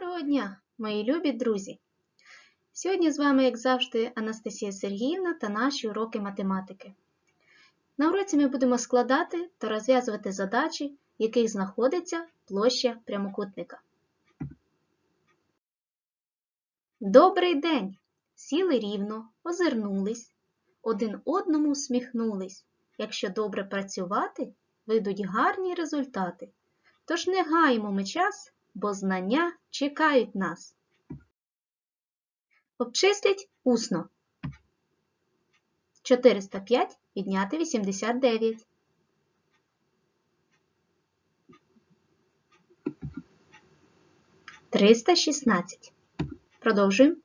Доброго дня, мої любі друзі! Сьогодні з вами, як завжди, Анастасія Сергіївна та наші уроки математики. На уроці ми будемо складати та розв'язувати задачі, в яких знаходиться площа прямокутника. Добрий день! Сіли рівно, озирнулись, один одному усміхнулись. Якщо добре працювати, вийдуть гарні результати. Тож не гаємо ми час, бо знання чекають нас. Обчисліть усно. 405 відняти 89. Триста шістнадцять. Продовжуємо.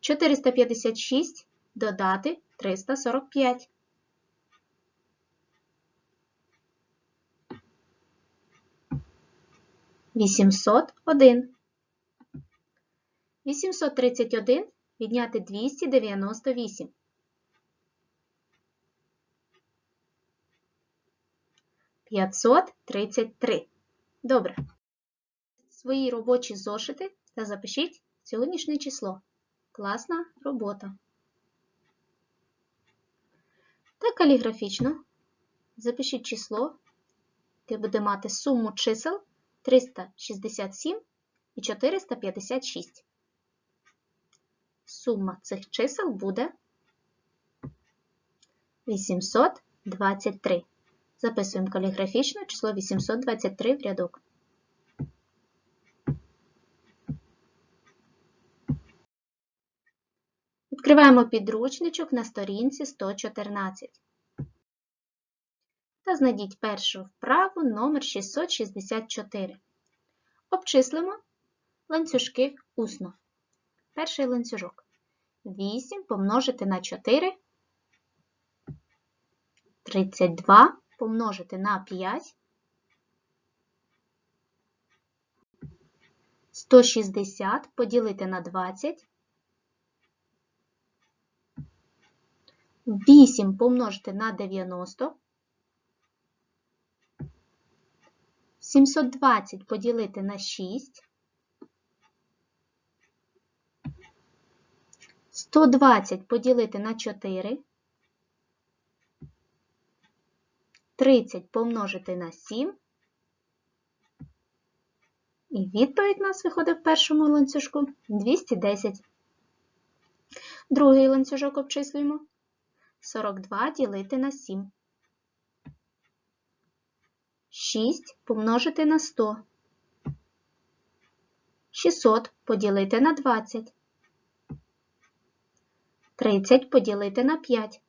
456 додати 345. Вісімсот один. 831 відняти 298. П'ятсот тридцять три. Добре. Свої робочі зошити та запишіть сьогоднішнє число. Класна робота. Та каліграфічно запишіть число, яке буде мати суму чисел 367 і 456. Сума цих чисел буде 823. Записуємо каліграфічно число 823 в рядок. Відкриваємо підручничок на сторінці 114. Та знайдіть першу вправу номер 664. Обчислимо ланцюжки усно. Перший ланцюжок. 8 помножити на 4. 32 помножити на 5. 160 поділити на 20. 8 помножити на 90. 720 поділити на 6. 120 поділити на 4. 30 помножити на 7. І відповідь у нас виходить в першому ланцюжку 210. Другий ланцюжок обчислюємо. 42 ділити на 7. 6 помножити на 100. 600 поділити на 20. 30 поділити на 5.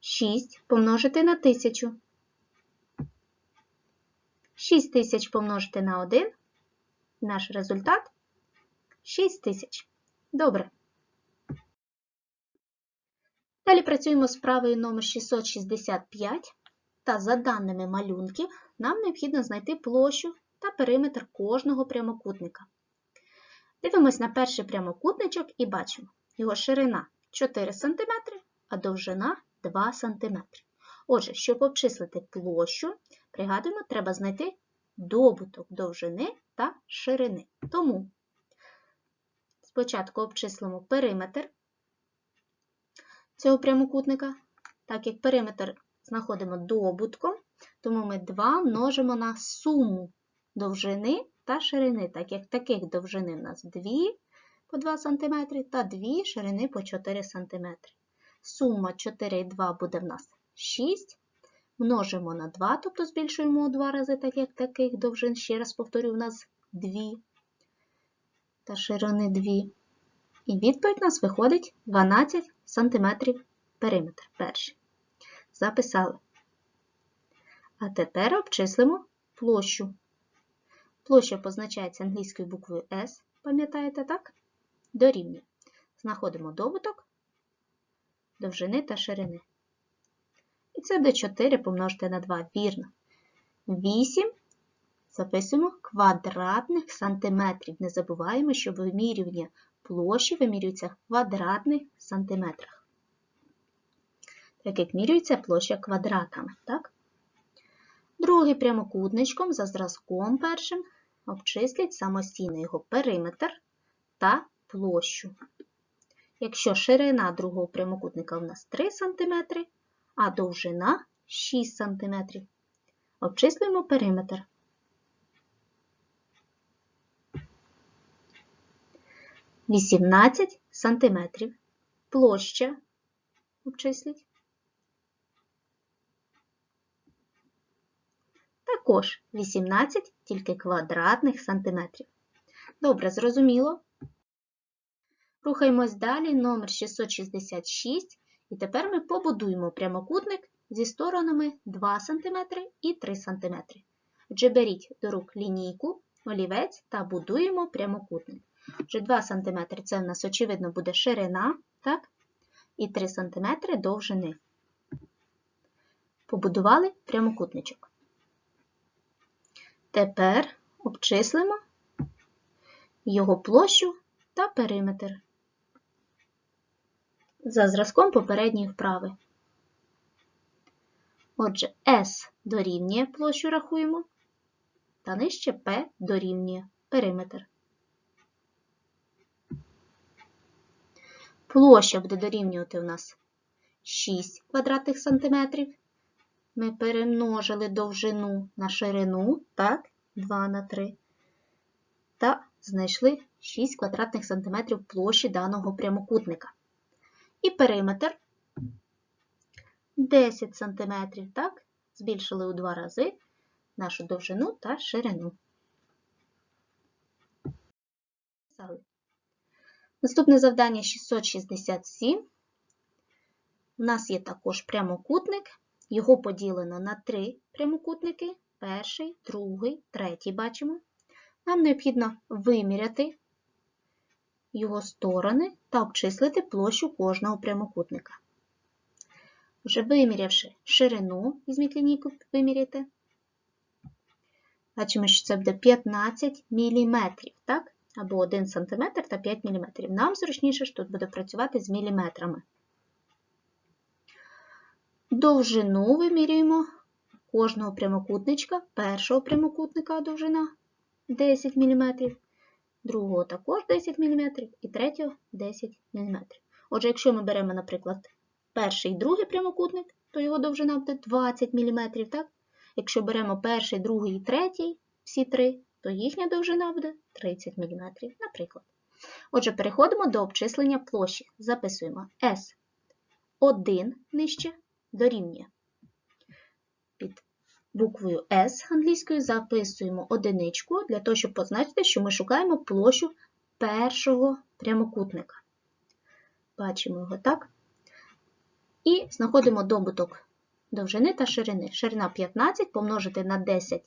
6 помножити на 1000. 6 тисяч помножити на 1. Наш результат 6 тисяч. Добре. Далі працюємо з правою номер 665. Та за даними малюнків нам необхідно знайти площу та периметр кожного прямокутника. Дивимось на перший прямокутничок і бачимо, його ширина 4 см, а довжина 2 см. Отже, щоб обчислити площу, пригадуємо, треба знайти добуток довжини та ширини. Тому спочатку обчислимо периметр цього прямокутника, так як периметр знаходимо добутком, тому ми 2 множимо на суму довжини та ширини, так як таких довжини в нас 2 по 2 см та 2 ширини по 4 см. Сума 4 і 2 буде в нас 6. Множимо на 2, тобто збільшуємо у 2 рази, так як таких довжин, ще раз повторю, у нас 2 та ширини 2. І відповідь у нас виходить 12 см периметр перший. Записали. А тепер обчислимо площу. Площа позначається англійською буквою S, пам'ятаєте, так? Дорівнює. Знаходимо добуток довжини та ширини. І це буде 4 помножити на 2, вірно. 8 записуємо квадратних сантиметрів. Не забуваємо, що вимірювання площі вимірюється в квадратних сантиметрах. Так як мірюється площа квадратами. так? Другий прямокутничком за зразком першим обчисліть самостійно його периметр та площу. Якщо ширина другого прямокутника у нас 3 см, а довжина 6 см, обчислюємо периметр. Вісімнадцять сантиметрів. Площа обчисліть. Також 18 тільки квадратних сантиметрів. Добре, зрозуміло. Рухаємось далі, номер 666. І тепер ми побудуємо прямокутник зі сторонами 2 см і 3 см. Отже, беріть до рук лінійку, олівець та будуємо прямокутник. Отже, 2 см це в нас, очевидно, буде ширина, так? і 3 см довжини. Побудували прямокутничок. Тепер обчислимо його площу та периметр за зразком попередньої вправи. Отже, S дорівнює площу рахуємо, та нижче P дорівнює периметр. Площа буде дорівнювати у нас 6 квадратних сантиметрів. Ми перемножили довжину на ширину, так, 2 на 3, та знайшли 6 квадратних сантиметрів площі даного прямокутника. І периметр 10 сантиметрів, так, збільшили у два рази нашу довжину та ширину. Наступне завдання 667. У нас є також прямокутник, його поділено на три прямокутники. Перший, другий, третій бачимо. Нам необхідно виміряти його сторони та обчислити площу кожного прямокутника. Вже вимірявши ширину, візьміть лінійку, виміряйте. Бачимо, що це буде 15 мм, так? або 1 см та 5 мм. Нам зручніше що тут буде працювати з міліметрами. Довжину вимірюємо кожного прямокутничка, першого прямокутника довжина 10 мм, другого також 10 мм і третього 10 мм. Отже, якщо ми беремо, наприклад, перший і другий прямокутник, то його довжина буде 20 мм. Так? Якщо беремо перший, другий і третій, всі три, то їхня довжина буде 30 мм, наприклад. Отже, переходимо до обчислення площі. Записуємо S1 нижче дорівнює. Під буквою S англійською записуємо одиничку для того, щоб позначити, що ми шукаємо площу першого прямокутника. Бачимо його так. І знаходимо добуток довжини та ширини. Ширина 15 помножити на 10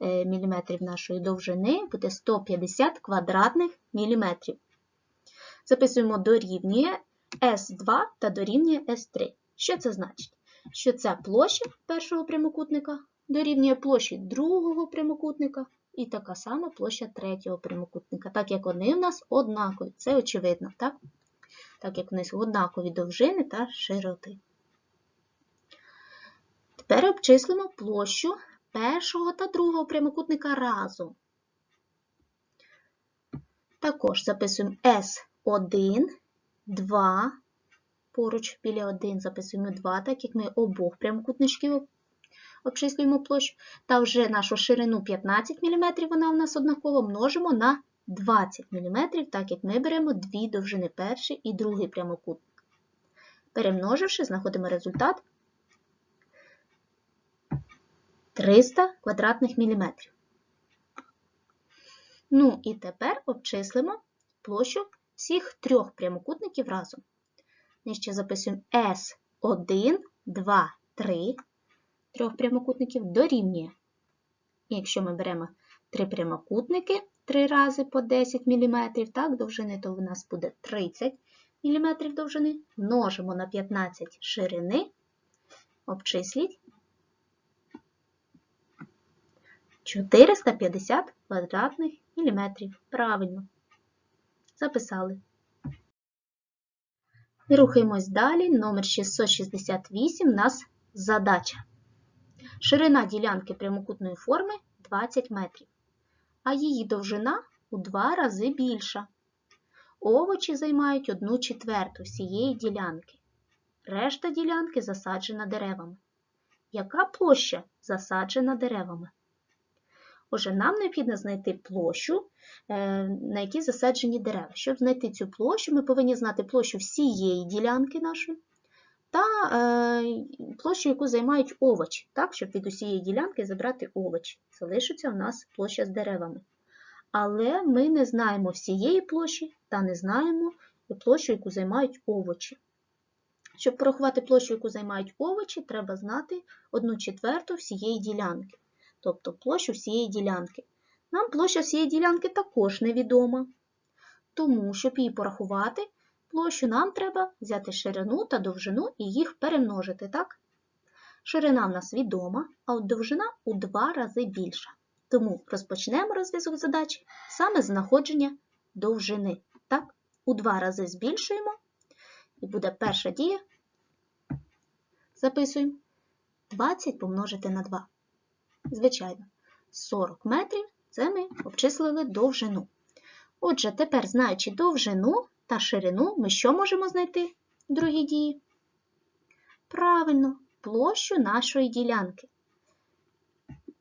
е, мм нашої довжини буде 150 квадратних міліметрів. Записуємо дорівнює S2 та дорівнює S3. Що це значить? Що ця площа першого прямокутника дорівнює площі другого прямокутника і така сама площа третього прямокутника, так як вони у нас однакові. Це очевидно, так? Так як вони однакові довжини та широти. Тепер обчислимо площу першого та другого прямокутника разом. Також записуємо S1, 2, поруч біля 1 записуємо 2, так як ми обох прямокутничків обчислюємо площу. Та вже нашу ширину 15 мм, вона у нас однаково множимо на 20 мм, так як ми беремо дві довжини перший і другий прямокутник. Перемноживши, знаходимо результат 300 квадратних міліметрів. Ну і тепер обчислимо площу всіх трьох прямокутників разом. Нижче записуємо S1, 2, 3 трьох прямокутників дорівнює. І якщо ми беремо три прямокутники 3 рази по 10 мм, так, довжини, то в нас буде 30 мм довжини, множимо на 15 ширини, обчисліть 450 квадратних міліметрів. Правильно. Записали. Рухаємось далі. Номер 668 у нас задача. Ширина ділянки прямокутної форми 20 метрів. а її довжина у два рази більша. Овочі займають одну четверту всієї ділянки. Решта ділянки засаджена деревами. Яка площа засаджена деревами? Отже, нам необхідно знайти площу, е, на якій засаджені дерева. Щоб знайти цю площу, ми повинні знати площу всієї ділянки нашої та е, площу, яку займають овочі, так, щоб від усієї ділянки забрати овочі. Залишиться у нас площа з деревами. Але ми не знаємо всієї площі та не знаємо площу, яку займають овочі. Щоб порахувати площу, яку займають овочі, треба знати 1 четверту всієї ділянки, тобто площу всієї ділянки. Нам площа всієї ділянки також невідома. Тому, щоб її порахувати, площу нам треба взяти ширину та довжину і їх перемножити, так? Ширина в нас відома, а от довжина у два рази більша. Тому розпочнемо розв'язок задачі саме з знаходження довжини. Так? У два рази збільшуємо, і буде перша дія. Записуємо 20 помножити на 2. Звичайно, 40 метрів це ми обчислили довжину. Отже, тепер, знаючи довжину та ширину, ми що можемо знайти в другій дії? Правильно, площу нашої ділянки.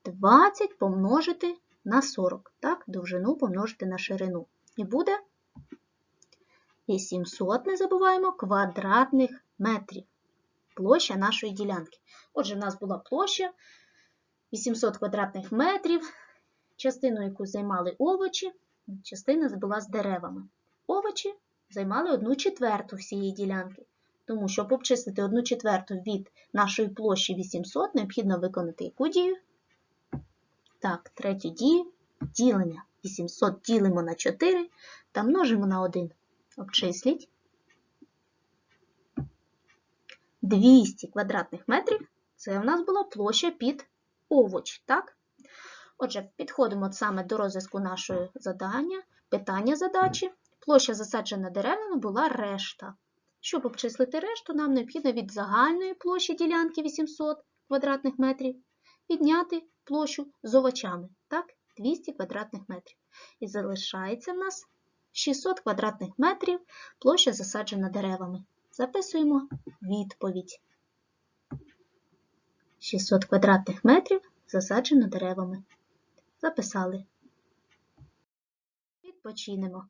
20 помножити на 40. Так, довжину помножити на ширину. І буде 800, не забуваємо, квадратних метрів. Площа нашої ділянки. Отже, в нас була площа 800 квадратних метрів, частину, яку займали овочі, частина була з деревами. Овочі займали 1 четверту всієї ділянки. Тому, щоб обчислити 1 четверту від нашої площі 800, необхідно виконати яку дію? Так, третю дію ділення. 800 ділимо на 4 та множимо на 1. Обчисліть. 200 квадратних метрів це у нас була площа під овоч, так? Отже, підходимо саме до розв'язку нашого задання, питання задачі. Площа засаджена деревами була решта. Щоб обчислити решту, нам необхідно від загальної площі ділянки 800 квадратних метрів відняти площу з овочами, так, 200 квадратних метрів. І залишається в нас 600 квадратних метрів площа засаджена деревами. Записуємо відповідь. 600 квадратних метрів засаджено деревами. Записали. Відпочинемо.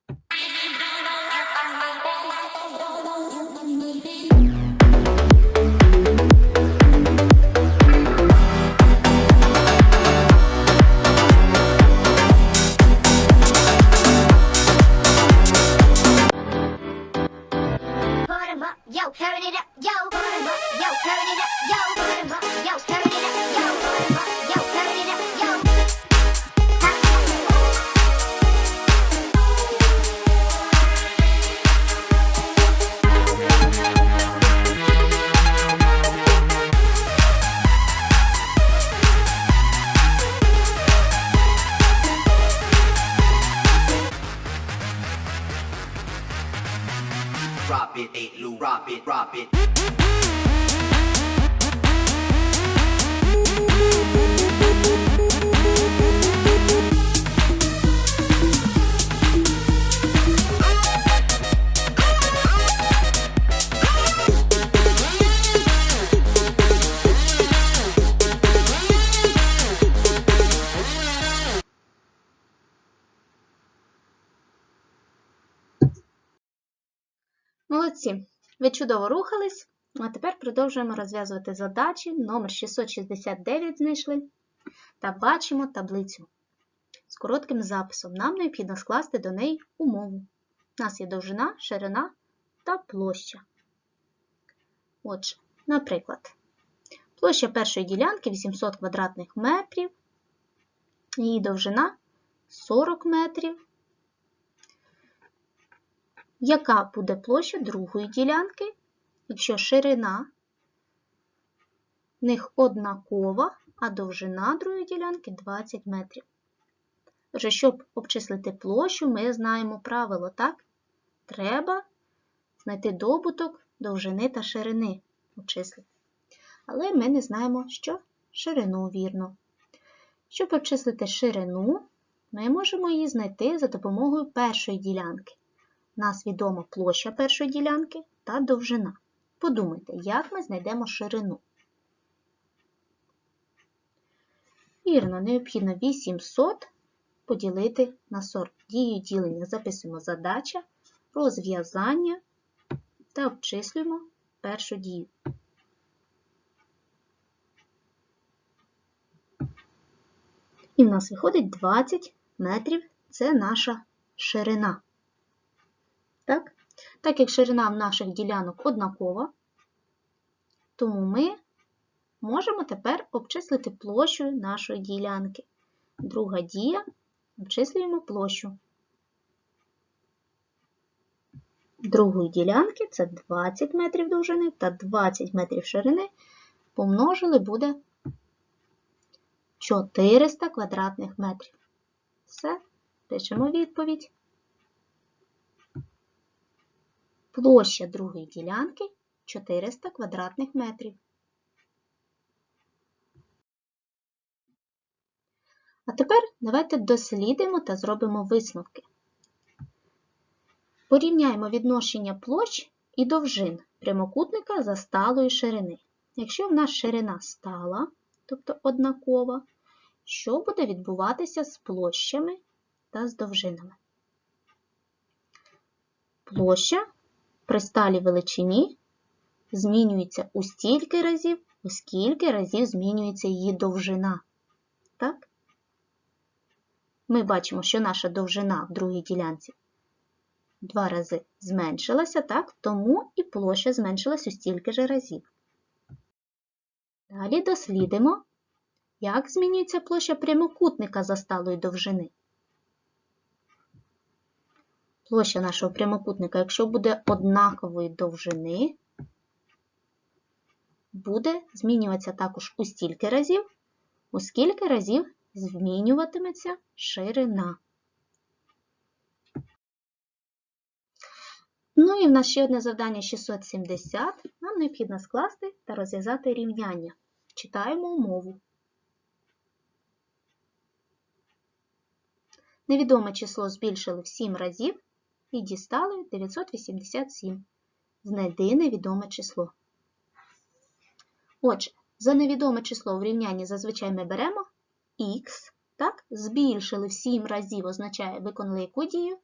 Молодці! Ви чудово рухались, а тепер продовжуємо розв'язувати задачі. Номер 669 знайшли та бачимо таблицю з коротким записом. Нам необхідно скласти до неї умову. У нас є довжина, ширина та площа. Отже, наприклад, площа першої ділянки 800 квадратних метрів, її довжина 40 метрів. Яка буде площа другої ділянки, якщо ширина в них однакова, а довжина другої ділянки 20 метрів. Отже, щоб обчислити площу, ми знаємо правило, так? Треба знайти добуток довжини та ширини обчислити. Але ми не знаємо, що ширину вірно. Щоб обчислити ширину, ми можемо її знайти за допомогою першої ділянки. Нас відома площа першої ділянки та довжина. Подумайте, як ми знайдемо ширину. Вірно, необхідно 800 поділити на 40. Дію ділення записуємо задача, розв'язання та обчислюємо першу дію. І в нас виходить 20 метрів це наша ширина. Так? так як ширина наших ділянок однакова, тому ми можемо тепер обчислити площу нашої ділянки. Друга дія обчислюємо площу. Другої ділянки це 20 метрів довжини та 20 метрів ширини помножили буде 400 квадратних метрів. Все, пишемо відповідь. Площа другої ділянки 400 квадратних метрів. А тепер давайте дослідимо та зробимо висновки. Порівняємо відношення площ і довжин прямокутника за сталої ширини. Якщо в нас ширина стала, тобто однакова, що буде відбуватися з площами та з довжинами? Площа при сталій величині змінюється у стільки разів, у скільки разів змінюється її довжина. Так? Ми бачимо, що наша довжина в другій ділянці два рази зменшилася, так? тому і площа зменшилась у стільки ж разів. Далі дослідимо, як змінюється площа прямокутника за сталої довжини. Площа нашого прямокутника, якщо буде однакової довжини, буде змінюватися також у стільки разів, у скільки разів змінюватиметься ширина. Ну і в нас ще одне завдання 670. Нам необхідно скласти та розв'язати рівняння. Читаємо умову. Невідоме число збільшили в 7 разів і дістали 987. Знайди невідоме число. Отже, за невідоме число в рівнянні зазвичай ми беремо х, так? збільшили в 7 разів означає виконали яку дію?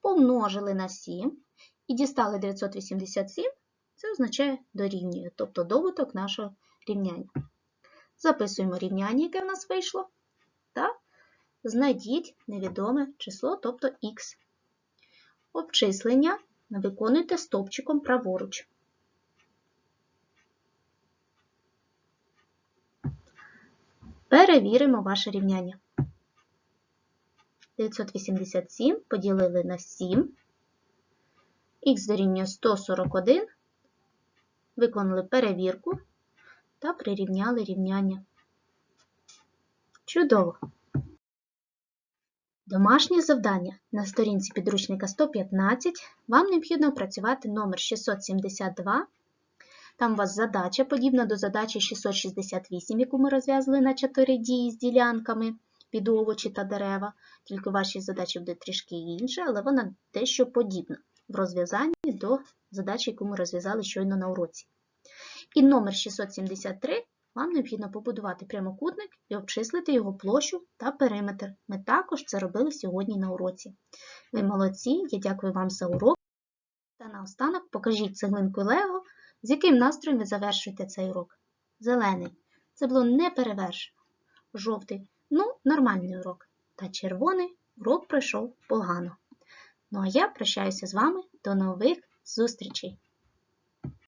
Помножили на 7 і дістали 987, це означає дорівнює, тобто добуток нашого рівняння. Записуємо рівняння, яке в нас вийшло, знайдіть невідоме число, тобто х. Обчислення виконуйте стовпчиком праворуч. Перевіримо ваше рівняння. 987 поділили на 7. Х дорівнює 141. Виконали перевірку та прирівняли рівняння. Чудово! Домашнє завдання на сторінці підручника 115 вам необхідно опрацювати номер 672. Там у вас задача, подібна до задачі 668, яку ми розв'язали на 4 дії з ділянками під овочі та дерева. Тільки в вашій задачі буде трішки інша, але вона дещо подібна в розв'язанні до задачі, яку ми розв'язали щойно на уроці. І номер 673 вам необхідно побудувати прямокутник і обчислити його площу та периметр. Ми також це робили сьогодні на уроці. Ви молодці, я дякую вам за урок. Та наостанок покажіть цеглинку Лего, з яким настроєм ви завершуєте цей урок. Зелений. Це було неперевершено. Жовтий ну, нормальний урок. Та червоний урок пройшов погано. Ну а я прощаюся з вами до нових зустрічей!